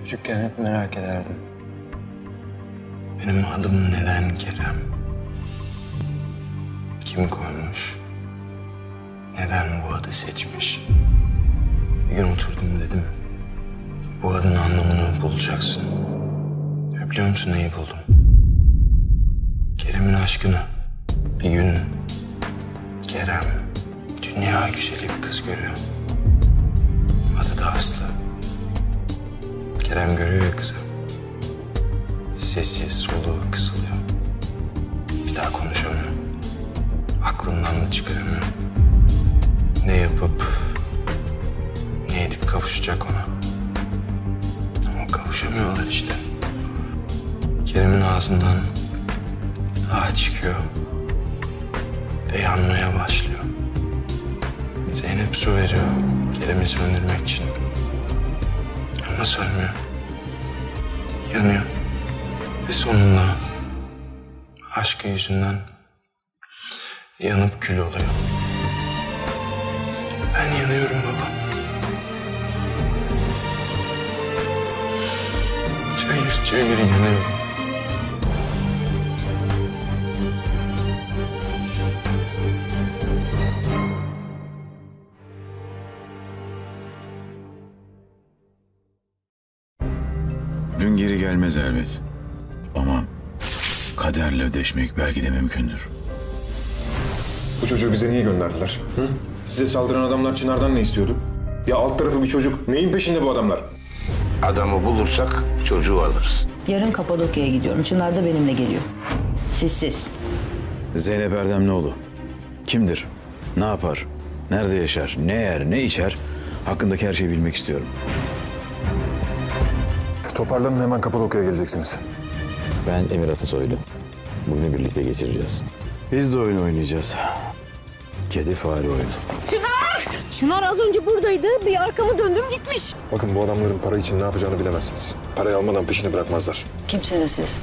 Çocukken hep merak ederdim. Benim adım neden Kerem? Kim koymuş? Neden bu adı seçmiş? Bir gün oturdum dedim. Bu adın anlamını bulacaksın. Ve biliyor musun neyi buldum? Kerem'in aşkını. Bir gün Kerem dünya güzeli bir kız görüyor. Kerem görüyor ya kızı. Sessiz, soluğu kısılıyor. Bir daha konuşamıyor. Aklından da çıkaramıyor. Ne yapıp ne edip kavuşacak ona. Ama kavuşamıyorlar işte. Kerem'in ağzından ah çıkıyor. Ve yanmaya başlıyor. Zeynep su veriyor Kerem'i söndürmek için. Ama sönmüyor. Yanıyor. Ve sonunda aşkı yüzünden yanıp kül oluyor. Ben yanıyorum baba. Çayır çayır yanıyorum. Dün geri gelmez elbet. Ama kaderle ödeşmek belki de mümkündür. Bu çocuğu bize niye gönderdiler? Hı? Size saldıran adamlar Çınar'dan ne istiyordu? Ya alt tarafı bir çocuk. Neyin peşinde bu adamlar? Adamı bulursak çocuğu alırız. Yarın Kapadokya'ya gidiyorum. Çınar da benimle geliyor. Sizsiz. Zeynep Erdemlioğlu. Kimdir? Ne yapar? Nerede yaşar? Ne yer? Ne içer? Hakkındaki her şeyi bilmek istiyorum. Toparlanın hemen Kapadokya'ya geleceksiniz. Ben Emir Atasoylu. Bugünü birlikte geçireceğiz. Biz de oyun oynayacağız. Kedi fare oyunu. Çınar az önce buradaydı. Bir arkamı döndüm gitmiş. Bakın bu adamların para için ne yapacağını bilemezsiniz. Parayı almadan peşini bırakmazlar. Kimsiniz siz?